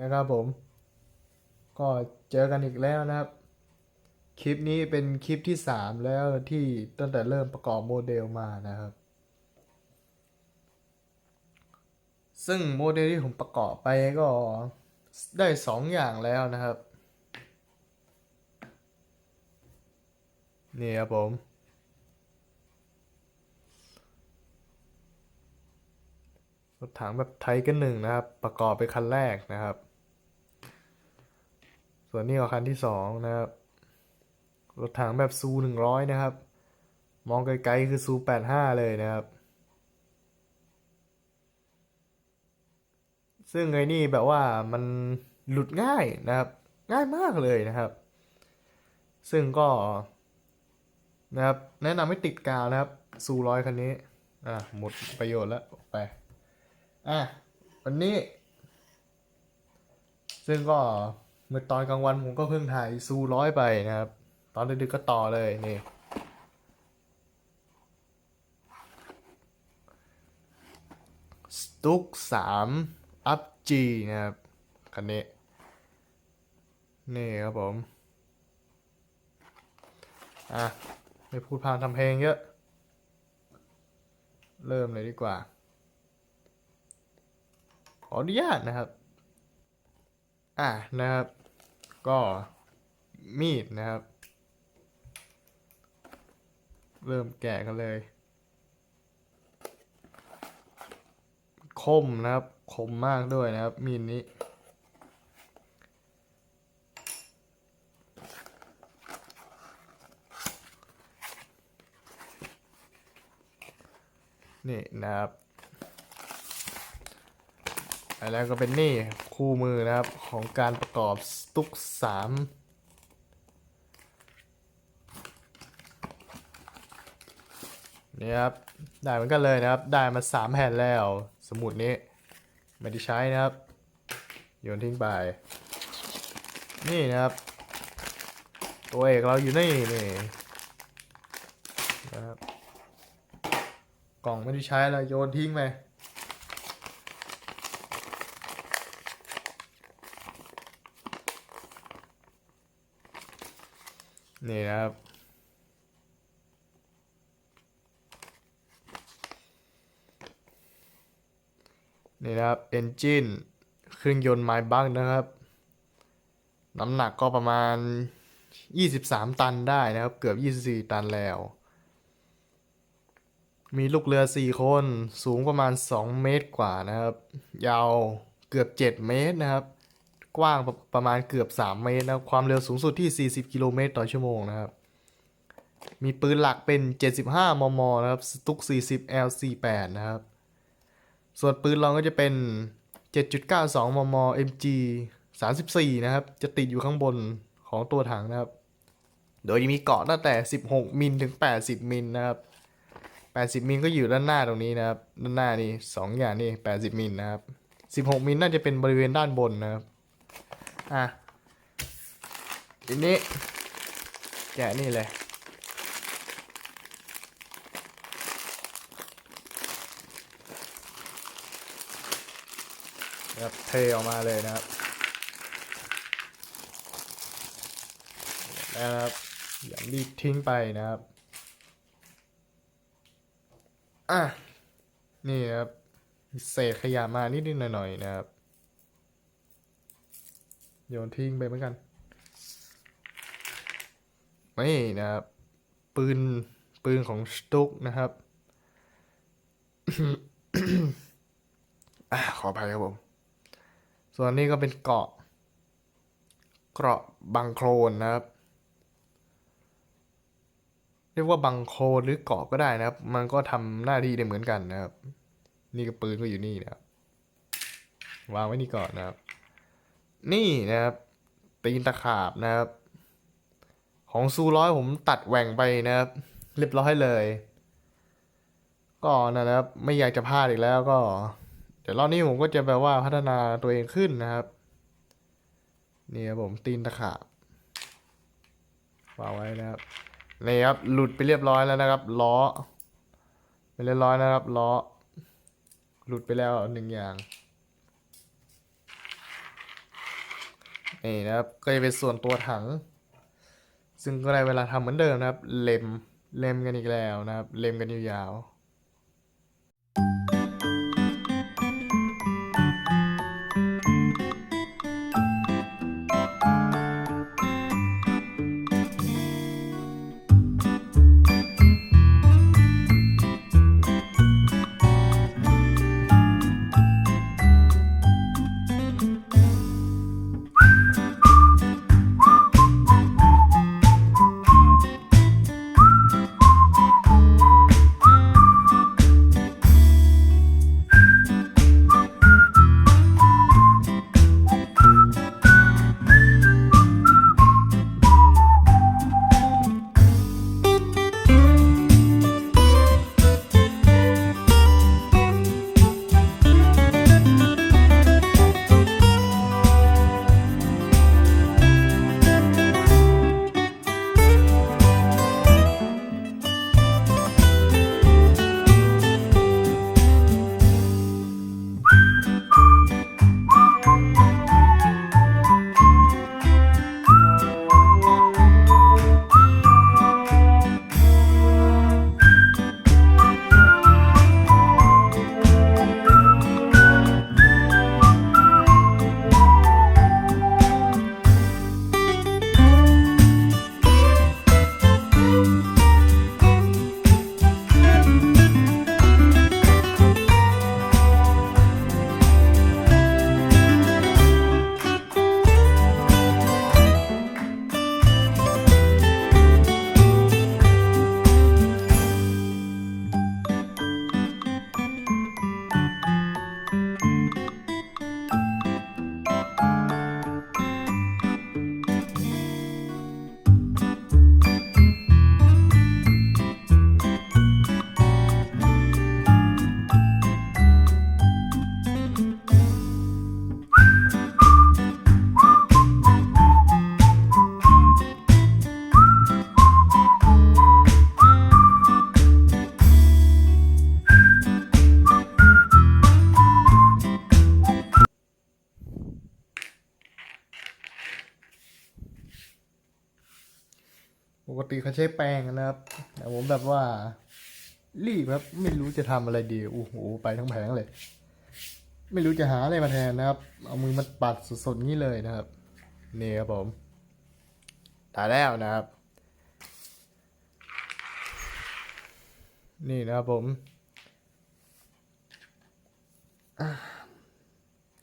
นะครับผม ก็เจอกันอีกแล้วนะครับ คลิปนี้เป็นคลิปที่สามแล้วที่ตั้งแต่เริ่มประกอบโมเดลมานะครับ ซึ่งโมเดลที่ผมประกอบไปก็ได้สองอย่างแล้วนะครับ นี่ครับผม รถถังแบบไทยกันหนึ่งนะครับ ประกอบไปคันแรกนะครับ ส่วนนี้ก็คันที่สองนะครับ รถถังแบบซูหนึ่งร้อยนะครับ มองไกลๆคือซูแปดห้าเลยนะครับ ซึ่งไอ้นี่แบบว่ามันหลุดง่ายนะครับ ง่ายมากเลยนะครับ ซึ่งก็นะครับ แนะนำให้ติดกาวนะครับซูร้อยคันนี้ อะ หมดประโยชน์แล้วออกไป อะวันนี้ ซึ่งก็เมื่อตอนกลางวันผมก็เพิ่งถ่ายซูร้อยไปนะครับ ตอนดึกๆก็ต่อเลยนี่ สตุกสามอัพจีนะครับ คันนี้ นี่ครับผม อะ ไม่พูดพานทำเพลงเยอะ เริ่มเลยดีกว่า ขออนุญาตนะครับ อะนะครับ ก็มีดนะครับ เริ่มแกะกันเลย คมนะครับ คมมากด้วยนะครับ มีดนี้นี่นะครับ อะไรก็เป็นนี่คู่มือนะครับ ของการประกอบสตุกสามนี่ครับ ได้เหมือนกันเลยนะครับ ได้มาสามแผ่นแล้ว สมุดนี้ ไม่ได้ใช้นะครับ โยนทิ้งไป นี่นะครับ ตัวเอกเราอยู่นี่นี่นะครับ กล่องไม่ได้ใช้แล้วโยนทิ้งไป นี่นะครับ นี่นะครับ Engine เครื่องยนต์ไม้บักนะครับ น้ำหนักก็ประมาณ 23 ตันได้นะครับ เกือบ 24 ตันแล้ว มีลูกเรือ 4 คน สูงประมาณ 2 เมตรกว่านะครับ ยาวเกือบ 7 เมตรนะครับ กว้างประประมาณเกือบ 3 เมตรนะครับความเร็วสูงสุดที่ 40 กิโลเมตรต่อชั่วโมงนะครับ มีปืนหลักเป็น 75 มม นะครับสตุก 40 L48 นะครับ ส่วนปืนรองก็จะเป็น 7.92 มม MG 34 นะครับ จะติดอยู่ข้างบนของตัวถังนะครับ โดยมีเกาะตั้งแต่ 16 มิลถึง 80 มิลนะครับ 80 มิลก็อยู่ด้านหน้าตรงนี้นะครับ ด้านหน้านี่สองอย่างนี่ 80 มิลนะครับ 16 มิลน่าจะเป็นบริเวณด้านบนนะครับ อะทีนี้ แกะนี่เลยนะครับเทออกมาเลยนะครับแล้วนะครับอย่ารีบทิ้งไปนะครับอะนี่ครับเศษขยะมานิดๆหน่อยๆนะครับ โยนทิ้งไปเหมือนกัน นี่นะครับ ปืน ปืนของสตุกนะครับอขออภัยครับผม ส่วนนี้ก็เป็นเกาะ เกราะบังโคลนนะครับ เรียกว่าบังโคลนหรือเกาะก็ได้นะครับ มันก็ทำหน้าที่ได้เหมือนกันนะครับ นี่ก็ปืนก็อยู่นี่นะครับ วางไว้นี่ก่อนนะครับ นี่นะครับ ตีนตะขาบนะครับ ของซูร้อยผมตัดแหว่งไปนะครับ เรียบร้อยเลย ก็นะครับ ไม่อยากจะพลาดอีกแล้วก็เดี๋ยวรอบนี้ผมก็จะแบบว่าพัฒนาตัวเองขึ้นนะครับ นี่ครับผมตีนตะขาบวางไว้นะครับนี่ครับหลุดไปเรียบร้อยแล้วนะครับ ล้อไปเรียบร้อยนะครับล้อหลุดไปแล้วหนึ่งอย่าง นี่นะครับก็จะเป็นส่วนตัวถัง ซึ่งก็ได้เวลาทำเหมือนเดิมนะครับ เล็มเล็มกันอีกแล้วนะครับ เล็มกันยาวๆ ติเขาใช้แปรงนะครับ แต่ผมแบบว่า รีบครับ ไม่รู้จะทำอะไรดีโอ้โหไปทั้งแผงเลย ไม่รู้จะหาอะไรมาแทนนะครับ เอามือมาปัดสดๆงี้เลยนะครับนี่ครับผมตายแล้วนะครับ นี่นะครับผม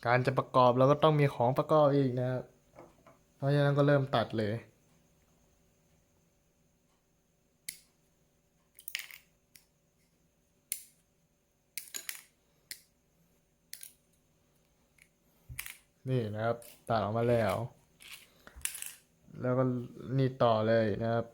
การจะประกอบเราก็ต้องมีของประกอบอีกนะครับเพราะฉะนั้นก็เริ่มตัดเลย นี่นะครับตัดออกมาแล้ว แล้วก็นี่ต่อเลยนะครับ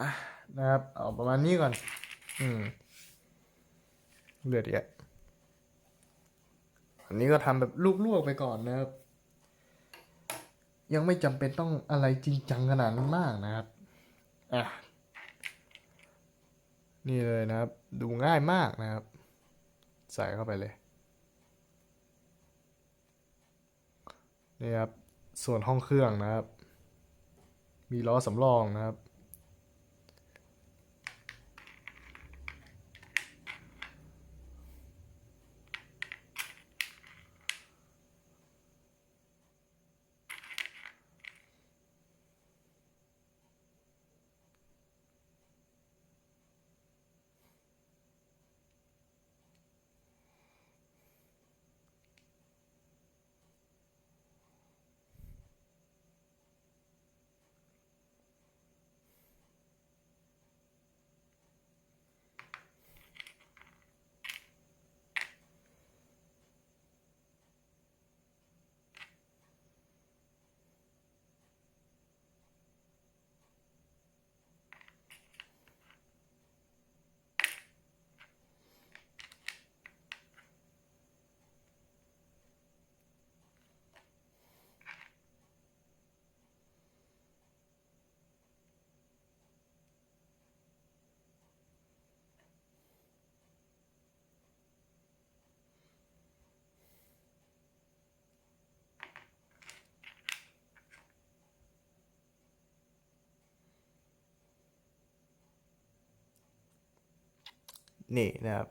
อะนะครับ เอาประมาณนี้ก่อน อืม เลือดเยอะ อันนี้ก็ทำแบบลวกๆไปก่อนนะครับ ยังไม่จำเป็นต้องอะไรจริงจังขนาดนั้นมากนะครับ อะ นี่เลยนะครับ ดูง่ายมากนะครับ ใส่เข้าไปเลย นี่ครับ ส่วนห้องเครื่องนะครับ มีล้อสำรองนะครับ นี่นะครับ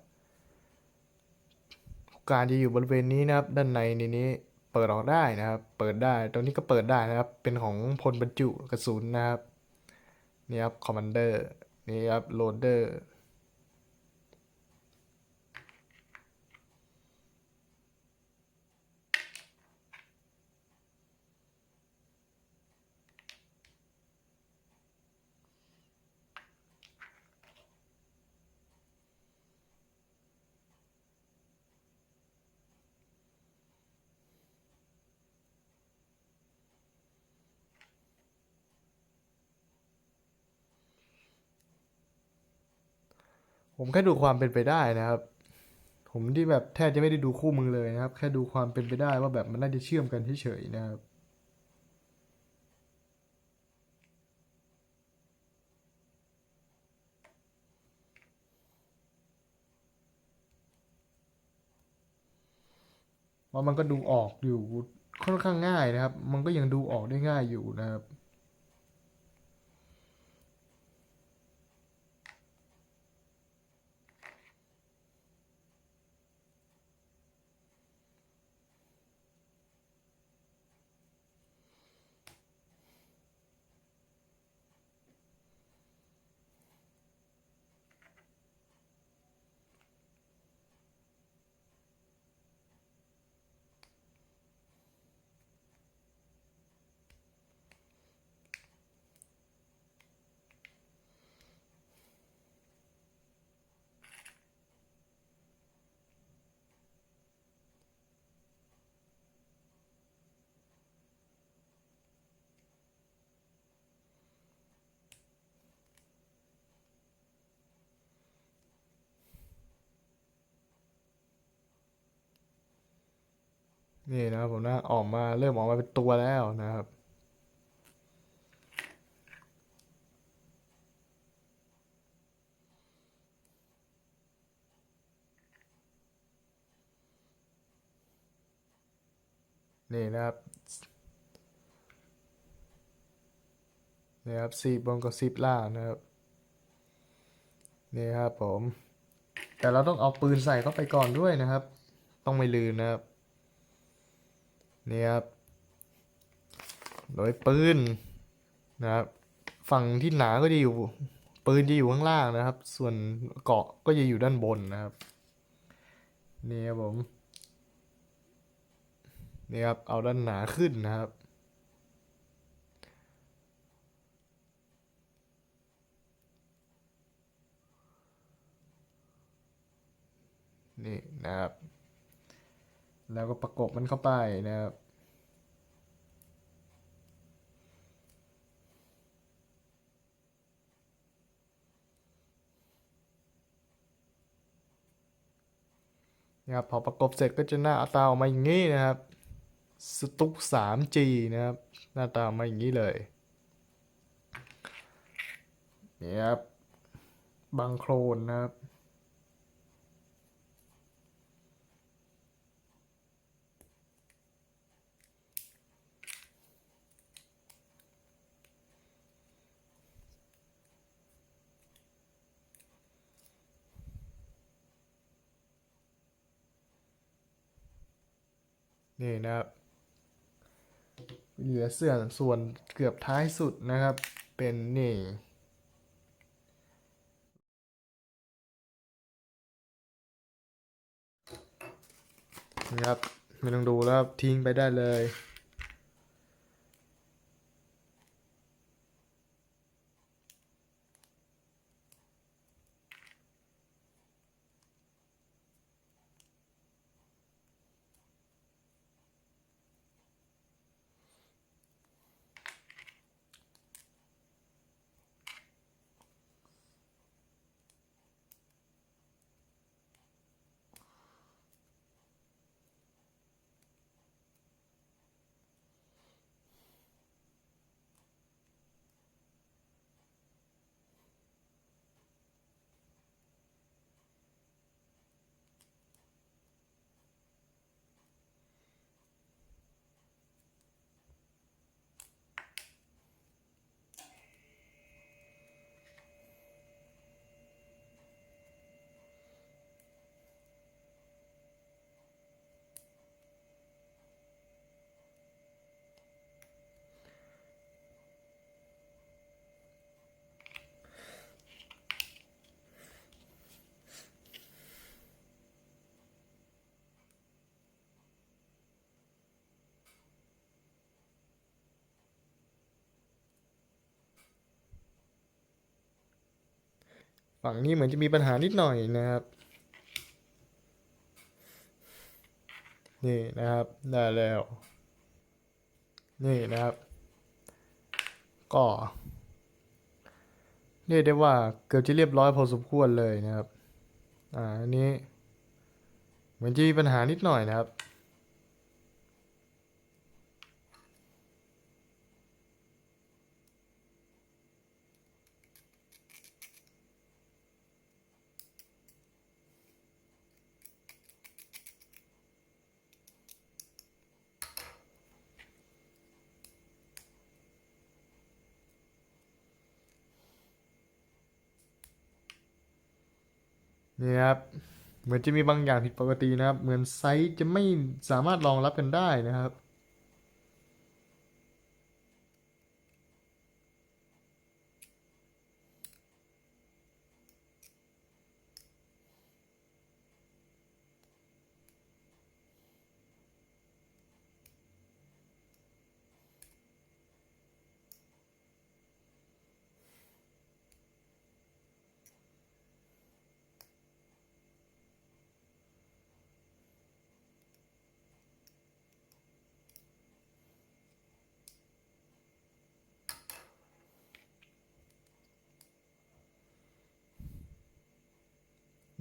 การจะอยู่บริเวณนี้นะครับ ด้านในในนี้เปิดออกได้นะครับ เปิดได้ตรงนี้ก็เปิดได้นะครับ เป็นของพลบรรจุกระสุนนะครับนี่ครับคอมมานเดอร์นี่ครับโหลดเดอร์ ผมแค่ดูความเป็นไปได้นะครับ ผมที่แบบแทบจะไม่ได้ดูคู่มือเลยนะครับ แค่ดูความเป็นไปได้ว่าแบบมันน่าจะเชื่อมกันเฉยๆนะครับว่ามันก็ดูออกอยู่ค่อนข้างง่ายนะครับ มันก็ยังดูออกได้ง่ายอยู่นะครับ นี่นะครับผมนะออกมาเริ่มออกมาเป็นตัวแล้วนะครับนี่นะครับนี่ครับซีบบนกับซีบล่างนะครับ นี่ครับผม แต่เราต้องเอาปืนใส่เข้าไปก่อนด้วยนะครับ ต้องไม่ลืมนะครับ นี่ครับโดยปืนนะครับ ฝั่งที่หนาก็จะอยู่ ปืนจะอยู่ข้างล่างนะครับ ส่วนเกาะก็จะอยู่ด้านบนนะครับ นี่ครับผมนี่ครับ เอาด้านหนาขึ้นนะครับ นี่นะครับ แล้วก็ประกบมันเข้าไปนะครับนะครับพอประกบเสร็จก็จะหน้าตาออกมาอย่างนี้นะครับสตุก 3G นะครับ หน้าตาออกมาอย่างนี้เลยนี่ครับบังโครนนะครับ นี่นะครับ เหลือเสื้อส่วนเกือบท้ายสุดนะครับ เป็นนี่นะครับไม่ต้องดูแล้วทิ้งไปได้เลย ฝั่งนี้เหมือนจะมีปัญหานิดหน่อยนะครับนี่นะครับได้แล้ว นี่นะครับ ก็เรียกได้ว่าเกือบจะเรียบร้อยพอสมควรเลยนะครับ อ่าอันนี้ เหมือนจะมีปัญหานิดหน่อยนะครับ นี่ครับ เหมือนจะมีบางอย่างผิดปกตินะครับ เหมือนไซต์จะไม่สามารถรองรับกันได้นะครับ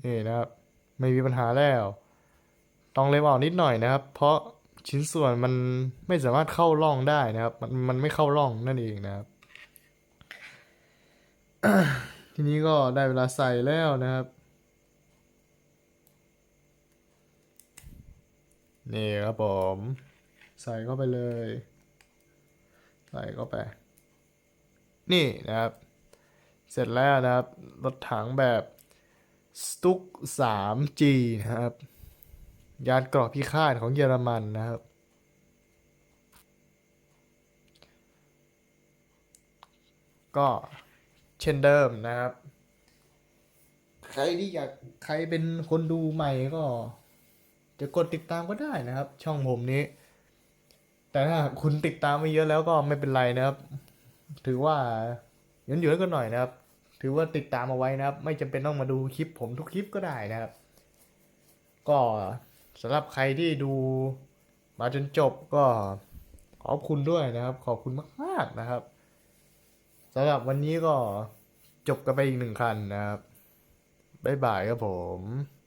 นี่นะครับ ไม่มีปัญหาแล้ว ต้องเล็มออกนิดหน่อยนะครับ เพราะชิ้นส่วนมันไม่สามารถเข้าร่องได้นะครับ มันมันไม่เข้าร่องนั่นเองนะครับ ทีนี้ก็ได้เวลาใส่แล้วนะครับนี่ครับผม ใส่เข้าไปเลย ใส่เข้าไป นี่นะครับ เสร็จแล้วนะครับ รถถังแบบ สตุก 3G นะครับ ยานเกราะพิฆาตของเยอรมันนะครับ ก็เช่นเดิมนะครับ ใครที่อยากใครเป็นคนดูใหม่ก็ จะกดติดตามก็ได้นะครับ ช่องผมนี้ แต่ถ้าคุณติดตามไม่เยอะแล้วก็ไม่เป็นไรนะครับ ถือว่ายันอยู่กันหน่อยนะครับ ถือว่าติดตามเอาไว้นะครับ ไม่จำเป็นต้องมาดูคลิปผมทุกคลิปก็ได้นะครับ ก็สำหรับใครที่ดูมาจนจบก็ขอบคุณด้วยนะครับ ขอบคุณมากๆนะครับสำหรับวันนี้ก็จบกันไปอีกหนึ่งคันนะครับ บ๊ายบายครับผม